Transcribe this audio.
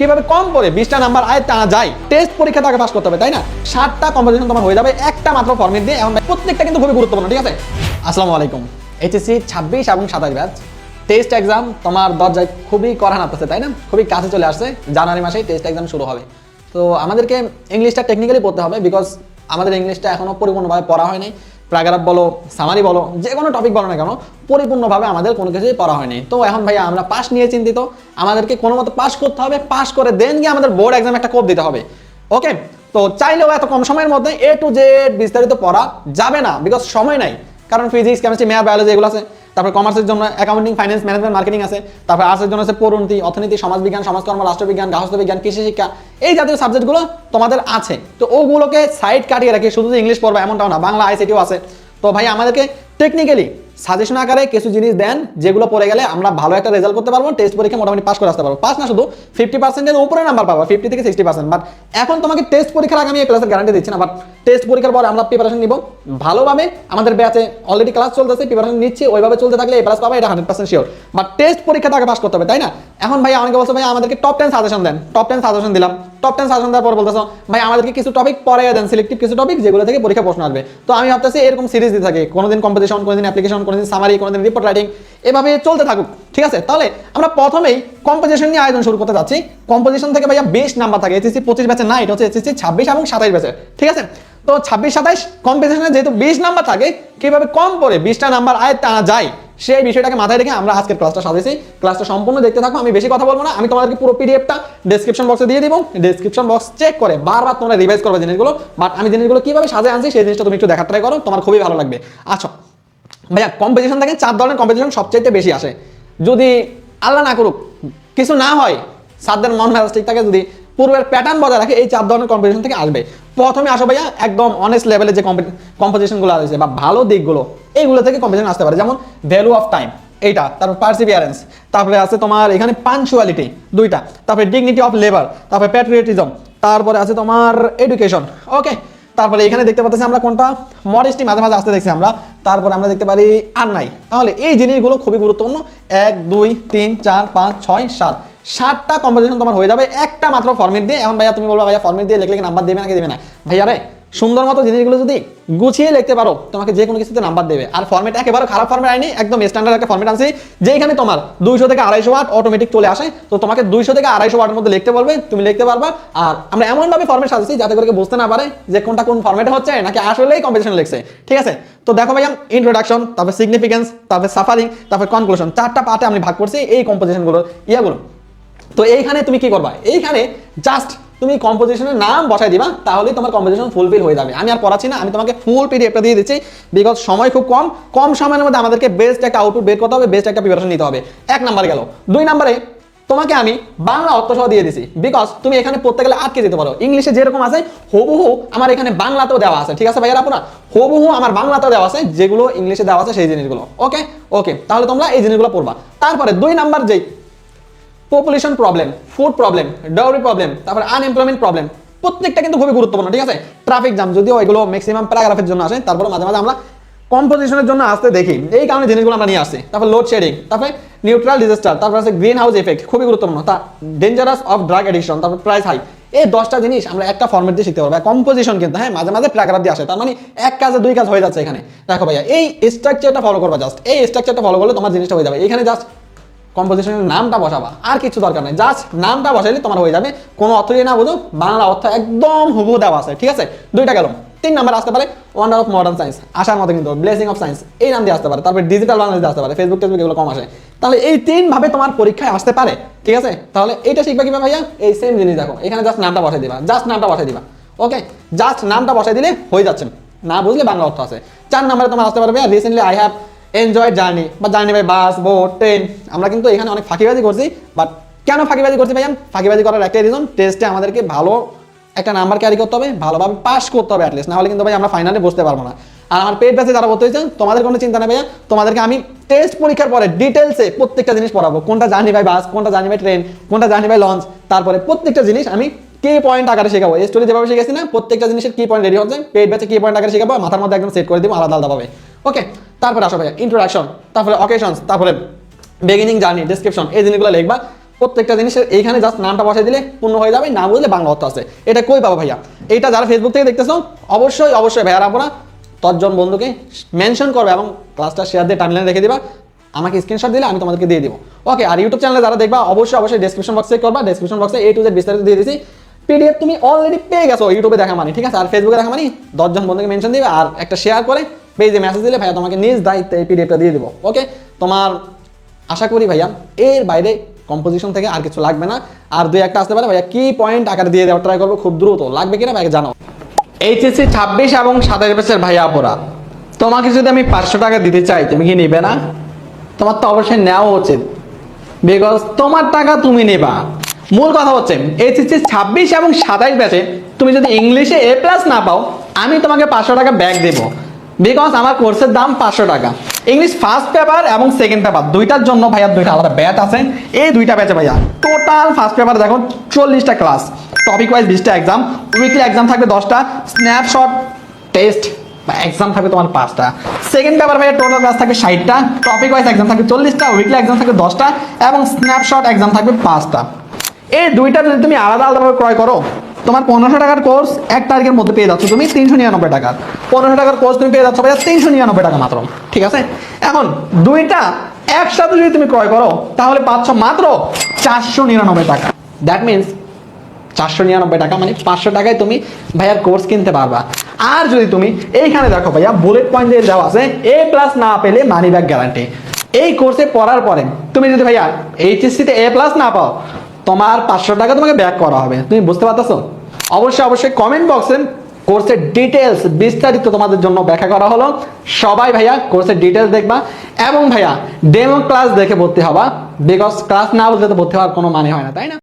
কীভাবে কম করে বিশটা নাম্বার আয় টানা যায়। টেস্ট পরীক্ষা তাকে পাস করতে হবে, তাই না? ষাটটা কম্পোজিশন তোমার হয়ে যাবে, একটা মাত্র ফর্মেট দিয়ে। এবং প্রত্যেকটা কিন্তু খুবই গুরুত্বপূর্ণ, ঠিক আছে? আসসালামু আলাইকুম। এইচএসসি ছাব্বিশ এবং সাতাশ ব্যাচ টেস্ট এক্সাম তোমার দরজায় খুবই কড়া নামতেছে তাই না? খুবই কাছে চলে আসছে, জানুয়ারি মাসেই টেস্ট এক্সাম শুরু হবে। তো আমাদেরকে ইংলিশটা টেকনিক্যালি পড়তে হবে বিকজ আমাদের ইংলিশটা এখনও পরিপূর্ণভাবে পড়া হয়নি। প্যারাগ্রাফ বলো, সামারি বলো যে কোনো টপিক বলো না কেন, পরিপূর্ণভাবে আমাদের কোনো কিছুই পড়া হয়নি। তো এখন ভাইয়া আমরা পাস নিয়ে চিন্তিত। আমাদেরকে কোনো মতো পাস করতে হবে পাস করে দেন গিয়ে আমাদের বোর্ড এক্সাম একটা কোপ দিতে হবে। ওকে তো চাইলেও এত কম সময়ের মধ্যে এ টু জেড বিস্তারিত পড়া যাবে না বিকজ সময় নাই। কারণ ফিজিক্স কেমিস্ট্রি ম্যাথ বায়োলজি এগুলো আছে। তারপর কমার্সের জন্য অ্যাকাউন্টিং ফাইন্যান্স ম্যানেজমেন্ট মার্কেটিং আছে। তারপর আর্টসের জন্য আছে পরিণতি অর্থনীতি, সমাজবিজ্ঞান, সমাজকর্ম, রাষ্ট্রবিজ্ঞান গার্হস্থ্য বিজ্ঞান কৃষি শিক্ষা, এই জাতীয় সাবজেক্টগুলো তোমাদের আছে। তো ওগুলোকে সাইড কাটিয়ে রাখি, শুধু ইংলিশ পড়বা এমনটাও না, বাংলা আইসিটিও আছে। তো ভাই, আমাদেরকে টেকনিক্যালি সাজেশন আকারে কিছু জিনিস দেন, যেগুলো পড়ে গেলে আমরা ভালো একটা রেজাল্ট করতে পারব টেস্ট পরীক্ষা মোটামুটি পাস করে আসতে পারব। পাস না, শুধু ফিফটি পার্সেন্টের উপরে নাম্বার পাবো ফিফটি থেকে সিক্সটি পার্সেন্ট বাট এখন তোমাকে টেস্ট পরীক্ষার আগে আমি এই ক্লাসের গ্যারান্টি দিচ্ছি না বাট টেস্ট পরীক্ষার পরে আমরা প্রিপারেশন নিব। ভালোভাবে আমাদের ব্যাচে অলরেডি ক্লাস চলতেছে প্রিপারেশন নিচ্ছি, ওইভাবে চলতে থাকলে এই প্লাস পাবো, এটা hundred percent sure but test পরীক্ষাটা আগে পাস করতে হবে, তাই না? এখন ভাই অনেকে বলছে, ভাই, আমাদেরকে টপ টেন সাজেশন দেন। টপ টেন সাজেশন দিলাম। টপ টেন সাজেশন দেওয়ার পর বলতেছো, ভাই, আমাদেরকে কিছু টপিক পরে দেন সিলেক্টিভ কিছু টপিক যেগুলো থেকে পরীক্ষা প্রশ্ন আসবে। তো আমি ভাবতেছি এরকম সিরিজ দিয়ে থাকে, কোনোদিন কম্পিটিশন কোনোদিন অ্যাপ্লিকেশন কোনোদিন সামারি কোনোদিন রিপোর্ট রাইটিং এভাবে চলতে থাকুক, ঠিক আছে? তাহলে আমরা প্রথমেই কম্পোজিশন নিয়ে আয়োজন শুরু করতে যাচ্ছি। কম্পোজিশন থেকে ভাইয়া বেশ নাম্বার থাকে এসএসসি পঁচিশ ব্যাচে না, এটা হচ্ছে এসএসসি ছাব্বিশ এবং সাতাইশ ব্যাচে ঠিক আছে? তো ছাব্বিশ সাতাইশ কম্পিটিশনে যেহেতু বিশ নাম্বার থাকে, কীভাবে কম করে বিশটা নাম্বার আয় টানা যায়, সেই বিষয়টাকে মাথায় রেখে আমরা আজকের ক্লাসটা সাজিয়েছি। ক্লাসটা সম্পূর্ণ দেখতে থাকো, আমি বেশি কথা বলব না, আমি তোমাদেরকে পুরো পিডিএফটা ডেসক্রিপশন বক্সে দিয়ে দিব। ডেসক্রিপশন বক্স চেক করে বারবার তোমরা রিভাইজ করবে জিনিসগুলো বাট আমি জিনিসগুলো কীভাবে সাজে আনছি সেই জিনিসটা তুমি একটু দেখার ট্রাই করো, তোমার খুবই ভালো লাগবে। আচ্ছা ভাইয়া কম্পিটিশন থেকে চার ধরনের কম্পিটিশন সবচাইতে বেশি আসে। যদি আল্লাহ না করুক, কিছু না হয় সাতদের মন মেজাজ ঠিক থাকে, যদি পূর্বের প্যাটার্ন বজায় রাখে এই চার ধরনের কম্পিটিশন থেকে আসবে। প্রথমে আসো ভাইয়া, একদম অনেস্ট লেভেলে যে কম্পিটিশনগুলো আছে বা ভালো দিকগুলো, এইগুলো থেকে কম্পিটিশন আসতে পারে। যেমন ভ্যালু অফ টাইম এইটা, তারপর পার্সিভিয়ারেন্স তারপরে আছে তোমার এখানে পাঞ্চুয়ালিটি দুইটা, তারপরে ডিগনিটি অফ লেবার তারপরে প্যাট্রিয়টিজম তারপরে আছে তোমার এডুকেশন ওকে তারপরে এখানে দেখতে পাচ্ছি আমরা কোনটা? মডেস্টি মাঝে মাঝে আসতে দেখছি আমরা। তারপরে আমরা দেখতে পারি আর নাই। তাহলে এই জিনিসগুলো খুবই গুরুত্বপূর্ণ। এক, দুই, তিন, চার, পাঁচ, ছয়, সাত। সাতটা কম্পোজিশন তোমার হয়ে যাবে। একটা মাত্র ফর্মেট দিয়ে। এখন ভাইয়া তুমি বলব, ভাইয়া ফর্মেট দিয়ে লিখলে নাম্বার দেবে নাকি দেবে না? ভাইয়া রে, সুন্দর মতো জিনিসগুলো যদি গুছিয়ে লিখতে পারো, তোমাকে যে কোনো কিছুতে নাম্বার দেবে। আর ফর্মেট একেবারে খারাপ ফর্মেট আইনি একদম স্ট্যান্ডার্ড একটা ফর্মেট আনছি যেখানে তোমার দুইশো থেকে আড়াইশো ওয়াট অটোমেটিক চলে আসে। তো তোমাকে দুইশো থেকে আড়াইশো ওয়াটের মধ্যে লিখতে বলবে, তুমি লিখতে পারবা। আর আমরা এমনভাবে ফর্মেট সাজাচ্ছি যাতে করে বুঝতে না পারে যে কোনটা কোন ফর্মেটে হচ্ছে, নাকি আসলেই কম্পিটিশন লিখছে। ঠিক আছে? তো দেখো ভাইয়া ইন্ট্রোডাকশন তারপর সিগনিফিকেন্স তারপর সাফারিং তারপর কনক্লুশন চারটা পার্টে আমি ভাগ করছি, এই কম্পোজিশনগুলো ইয়াগুলো। তো এইখানে তুমি কি করবা? এইখানে জাস্ট তুমি কম্পোজিশনের নাম বসাই দিবা, তাহলেই তোমার কম্পোজিশন ফুলফিল হয়ে যাবে। আমি আর পড়াচ্ছি না, আমি তোমাকে ফুল পিডিএফটা দিয়ে দিচ্ছি বিকজ সময় খুব কম। কম সময়ের মধ্যে আমাদেরকে বেস্ট একটা আউটপুট বের করতে হবে বেস্ট একটা প্রিপারেশন নিতে হবে। এক নাম্বার গেল। দুই নাম্বারে তোমাকে আমি বাংলা অর্থ সহ দিয়ে দিছি বিকজ তুমি এখানে পড়তে গেলে আটকে যেতে পারো। ইংলিশে যেরকম আছে, হুবহু আমার এখানে বাংলাতেও দেওয়া আছে। ঠিক আছে ভাইয়ারা আপনারা? হুবহু আমার বাংলাতেও দেওয়া আছে, যেগুলো ইংলিশে দেওয়া আছে সেই জিনিসগুলো। ওকে ওকে তাহলে তোমরা এই জিনিসগুলো পড়বা। তারপরে দুই নাম্বার যেই population problem food problem dowry problem তারপর আনএমপ্লয়মেন্ট প্রবলেম প্রত্যেকটা কিন্তু খুবই গুরুত্বপূর্ণ, ঠিক আছে? ট্রাফিক জ্যাম যদিও এগুলো ম্যাক্সিমাম প্যারাগ্রাফের জন্য আসে তারপরে মাঝে মাঝে আমরা কম্পোজিশনের জন্য আসতে দেখি। এই কারণে জিনিসগুলো আমরা নিয়ে আসছি। তারপর লোড শেডিং তারপরে নিউট্রাল ডিজাস্টার তারপর আছে গ্রিন হাউস এফেক্ট খুবই গুরুত্বপূর্ণ। তা ডেঞ্জারাস অফ ড্রাগ এডিকশন তারপর প্রাইস হাই এই দশটা জিনিস আমরা একটা ফর্মেট দিয়ে শিখতে পারব। কম্পোজিশন কিন্তু হ্যাঁ মাঝে মাঝে প্যারাগ্রাফ দিয়ে আসে। তার মানে এক কাজে দুই কাজ হয়ে যাচ্ছে এখানে। দেখো ভাইয়া, এই স্ট্রাকচারটা ফলো করবা জাস্ট এই স্ট্রাকচারটা ফলো করলে তোমার জিনিসটা হয়ে যাবে। এখানে জাস্ট কম্পোজিশনের নামটা বসাবা। আর কিছু দরকার নেই। জাস্ট নামটা বসাইলে তোমার হয়ে যাবে। কোনো অর্থ দিয়ে না বুঝো বাংলা অর্থ একদম হুবহু দেওয়া আছে, ঠিক আছে? দুইটা গেল তিন নাম্বার আসতে পারে ওয়ান্ডার অফ মডার্ন সায়েন্স আসার মতো কিন্তু ব্লেসিং অফ সায়েন্স এই নাম দিয়ে আসতে পারে। তারপরে ডিজিটাল বাংলাদেশ আসতে পারে। ফেসবুক টেসবুক এগুলো কম আসে। তাহলে এই তিন ভাবে তোমার পরীক্ষায় আসতে পারে, ঠিক আছে? তাহলে এইটা শিখবা কীভাবে ভাইয়া? এই সেম জিনিস দেখো। এখানে জাস্ট নামটা বসাই দিবা। জাস্ট নামটা বসাই দিবা। ওকে জাস্ট নামটা বসাই দিলে হয়ে যাচ্ছে। না বুঝলে বাংলা অর্থ আছে। চার নাম্বারে তোমার আসতে পারবে recently I have enjoy journey বা journey by bus boat train আমরা কিন্তু এখানে অনেক ফাঁকিবাজি করছি বাট কেন ফাঁকিবাজি করছি ভাইয়া? ফাঁকিবাজি করার একটাই রিজন টেস্টে আমাদেরকে ভালো একটা নাম্বার ক্যারি করতে হবে, ভালোভাবে পাস করতে হবে অ্যাটলিস্ট নাহলে কিন্তু ভাই আমরা ফাইনালে বসতে পারব না। আর আমার পেট ব্যাচে যারা বলতে হয়েছে, তোমাদের কোনো চিন্তা নেই ভাইয়া, তোমাদেরকে আমি টেস্ট পরীক্ষার পরে ডিটেলসে প্রত্যেকটা জিনিস পড়াবো। কোনটা জার্নি ভাই বাস কোনটা জার্নি ভাই ট্রেন কোনটা জার্নি ভাই লঞ্চ তারপরে প্রত্যেকটা জিনিস আমি কি পয়েন্ট আকারে শেখাবো। এই স্টোরি যেভাবে শিখেছি না, প্রত্যেকটা জিনিসের কি পয়েন্ট রেডি হচ্ছে পেট ব্যাচে কি পয়েন্ট আকারে শেখাবো, মাথার মধ্যে একদম সেট করে দিব, আলাদা আলাদাভাবে। ওকে তারপরে আসো ভাইয়া ইন্ট্রোডাকশন তারপরে অকেশনস তারপরে বেগিনিং জার্নি ডিসক্রিপশন এই জিনিসগুলো লিখবা। প্রত্যেকটা জিনিসের এইখানে জাস্ট নামটা বসাই দিলে পূর্ণ হয়ে যাবে, না বুঝলে বাংলা অর্থ আছে। এটা কই পাবো ভাইয়া? এটা যারা ফেসবুক থেকে দেখতেছো, অবশ্যই অবশ্যই ভাইয়ার আপনারা তর্জন বন্ধুকে মেনশন করবে এবং ক্লাসটা শেয়ার দিয়ে টাইমলাইনে রেখে দিবা। আমাকে স্ক্রিনশট দিলে আমি তোমাদেরকে দিয়ে দিব। ওকে আর ইউটিউব চ্যানেলে যারা দেখবা, অবশ্যই অবশ্যই ডেসক্রিপশন বক্সে করবা। ডেসক্রিপশন বক্সে এ টু জেড বিস্তারিত দিয়ে দিয়েছি পিডিএফ তুমি অলরেডি পেয়ে গেছো ইউটিউবে দেখা মানে ঠিক আছে? আর ফেসবুকে দেখা মানে দশজন বন্ধুকে মেনশন দিবে আর একটা শেয়ার করে পেজে মেসেজ দিলে ভাইয়া তোমাকে নিজ দায়িত্বে এই পিডিএফটা দিয়ে দেবো ওকে তোমার আশা করি ভাইয়া এর বাইরে কম্পোজিশন থেকে আর কিছু লাগবে না। আর দুই একটা আসতে পারে, ভাইয়া কি পয়েন্ট আকারে দিয়ে দেওয়ার ট্রাই করব খুব দ্রুত, লাগবে কিনা ভাইয়া জানাও। এইচএসসি ছাব্বিশ এবং সাতাশ বছর ভাইয়া পড়া তোমাকে যদি আমি পাঁচশো টাকা দিতে চাই, তুমি কি নেবে না? তোমার তো অবশ্যই নেওয়া উচিত। বিকজ তোমার টাকা তুমি নেবা। মূল কথা হচ্ছে এইচএসসি ছাব্বিশ এবং সাতাইশ ব্যাচে তুমি যদি ইংলিশে এ প্লাস না পাও, আমি তোমাকে পাঁচশো টাকা ব্যাক দেবো। বিকজ আমার কোর্সের দাম পাঁচশো টাকা। ইংলিশ ফার্স্ট পেপার এবং সেকেন্ড পেপার দুইটার জন্য ভাইয়া দুইটা আলাদা ব্যাচ আছে। এই দুইটা ব্যাচে ভাইয়া টোটাল ফার্স্ট পেপার দেখো, চল্লিশটা ক্লাস টপিক ওয়াইজ বিশটা এক্সাম উইকলি এক্সাম থাকবে দশটা। স্ন্যাপশট টেস্ট বা এক্সাম থাকবে তোমার পাঁচটা। সেকেন্ড পেপার ভাইয়া টোটাল ক্লাস থাকবে ষাটটা। টপিক ওয়াইজ এক্সাম থাকবে চল্লিশটা। উইকলি এক্সাম থাকবে দশটা। এবং স্ন্যাপশট এক্সাম থাকবে পাঁচটা। এই দুইটা যদি তুমি আলাদা আলাদাভাবে ক্রয় করো তোমার পনেরোশো টাকার কোর্স এক তারিখের মধ্যে পেয়ে যাচ্ছ তুমি তিনশো নিরানব্বই টাকার পনেরোশো টাকার কোর্স তুমি পেয়ে যাচ্ছ ভাইয়া তিনশো নিরানব্বই টাকা মাত্র, ঠিক আছে? এখন দুইটা একসাথে যদি তুমি ক্রয় করো, তাহলে পাচ্ছ মাত্র চারশো নিরানব্বই টাকা। দ্যাট মিনস চারশো নিরানব্বই টাকা মানে পাঁচশো টাকায় তুমি ভাইয়ার কোর্স কিনতে পারবা। আর যদি তুমি এইখানে দেখো ভাইয়া বুলেট পয়েন্ট দিয়ে দেওয়া আছে এ প্লাস না পেলে মানি ব্যাক গ্যারান্টি এই কোর্সে পড়ার পরে তুমি যদি ভাইয়া এইচএসসিতে এ প্লাস না পাও তোমার পাঁচশো টাকা তোমাকে ব্যাক করা হবে। তুমি বুঝতে পারতেছো? অবশ্যই অবশ্যই কমেন্ট বক্সে কোর্সের ডিটেলস বিস্তারিত তোমাদের জন্য ব্যাখ্যা করা হলো। সবাই ভাইয়া কোর্সের ডিটেলস দেখবা এবং ভাইয়া ডেমো ক্লাস দেখে ভর্তি হবা। বিকজ ক্লাস না বলতে তো ভর্তি হওয়ার কোনো মানে হয় না, তাই না?